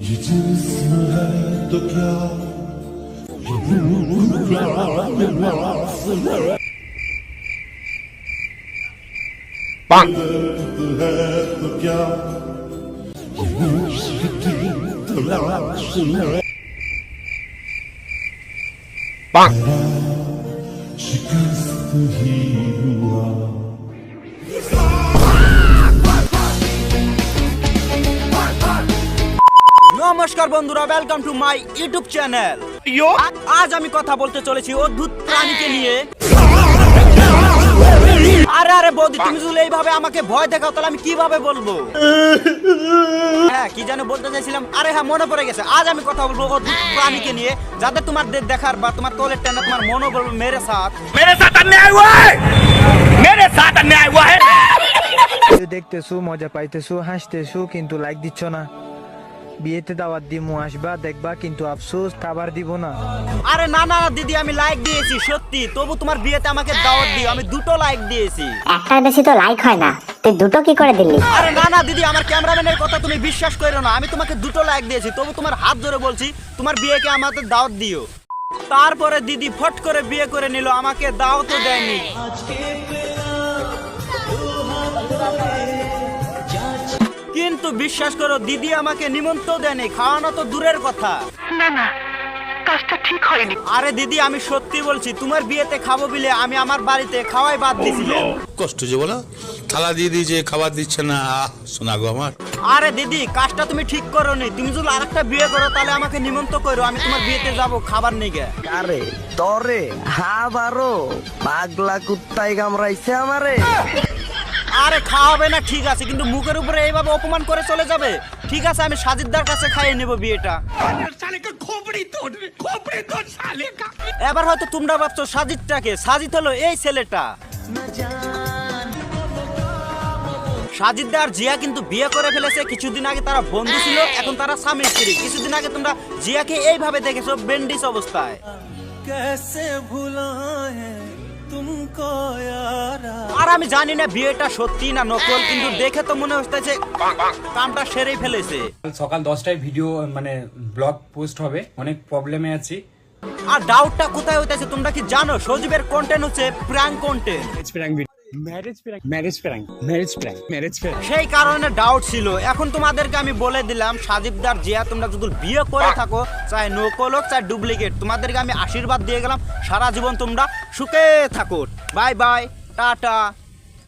ये जिस्म है तो क्या दर्द है तो क्या ये मुश्किल तलाश है मेरा शिकस्त ही हुआ নমস্কার বন্ধুরা welcome to my YouTube channel আজ আমি কথা বলতে চলেছি অদ্ভুত প্রাণীকে নিয়ে। আরে আরে বৌদি তুমি এইভাবে আমাকে ভয় দেখাও তাহলে আমি কীভাবে বলব? হ্যাঁ কি জানো বলতে চাইছিলাম। আরে হ্যাঁ মনে পড়ে গেছে। আজ আমি কথা বলব অদ্ভুত প্রাণীকে নিয়ে তোমার দেখার বা তোমার তোলের টানা তোমার মনও বলব মেরে সাথ। মেরে সাথ অন্যায় মেরে সাথ অন্যায় দেখতেছো মজা পাইতেছো হাসতেছো কিন্তু লাইক দিচ্ছ না। বিয়েতে দাওয়াত দিমু আসবা দেখবা কিন্তু আফসোস খাবার দিব না। আরে না না দিদি আমি লাইক দিয়েছি সত্যি। তবু তোমার বিয়েতে আমাকে দাওয়াত দিও আমি দুটো লাইক দিয়েছি। একটার বেশি তো লাইক হয় না। তুই দুটো কি করে দিলি? আরে না না দিদি আমার ক্যামেরাম্যানের কথা তুমি বিশ্বাস করো না। আমি তোমাকে দুটো লাইক দিয়েছি তবু তোমার হাত ধরে বলছি তোমার বিয়েকে আমাদের দাওয়াত দিও। তারপরে দিদি ফট করে বিয়ে করে নিল আমাকে দাওয়াতও দেয়নি। বিশ্বাস করো দিদি আমাকে নিমন্ত্রণ দেয়নি খাওয়ানো তো দূরের কথা। না না কাজটা ঠিক হয়নি। আরে দিদি আমি সত্যি বলছি তোমার বিয়েতে খাব বলে আমি আমার বাড়িতে খাওয়াই বাদ দিছিলাম কষ্ট যে বলো। থালা দিয়ে দিয়েছে খাবার দিচ্ছে না শোনা গো আমার। আরে দিদি কাজটা তুমি ঠিক করো নি তুমি যদি আরেকটা বিয়ে করো তাহলে আমাকে নিমন্ত্রণ করো আমি তোমার বিয়েতে যাব খাবার নিগে আরে তরে হাবারো পাগলা কুত্তাই কামড়াইছে আমারে। আরে খাওয়াবে না ঠিক আছে কিন্তু মুখের উপরে এইভাবে অপমান করে চলে যাবে। ঠিক আছে আমি সাজিদদার কাছে খাইয়ে নেব বিয়েটা। এবার হয়তো তোমরা ভাবছ সাজিদটাকে। সাজিদ হলো এই ছেলেটা। সাজিদদা আর জিয়া কিন্তু বিয়ে করে ফেলেছে কিছুদিন আগে তারা বন্ধু ছিল এখন তারা স্বামী স্ত্রী। কিছুদিন আগে তোমরা জিয়াকে এইভাবে দেখেছ বেন্ডিস অবস্থায়। আর আমি জানি না বিয়েটা সত্যি না নকল কিন্তু দেখে তো মনে হচ্ছে কামটা সেরেই ফেলেছে। সকাল দশটায় ভিডিও মানে ব্লগ পোস্ট হবে অনেক প্রবলেমে আছি। আর ডাউটটা কোথায় হইতেছে তোমরা কি জানো? সজীবের কন্টেন্ট হচ্ছে prank content marriage prank marriage prank marriage prank marriage prank সেই কারণে ডাউট ছিল। এখন তোমাদেরকে আমি বলে দিলাম সাজিবদার জিয়া তোমরা যদি বিয়ে করে থাকো চাই নকল হোক চাই ডুপ্লিকেট তোমাদেরকে আমি আশীর্বাদ দিয়ে গেলাম সারা জীবন তোমরা সুখে থাকো। Bye bye tata.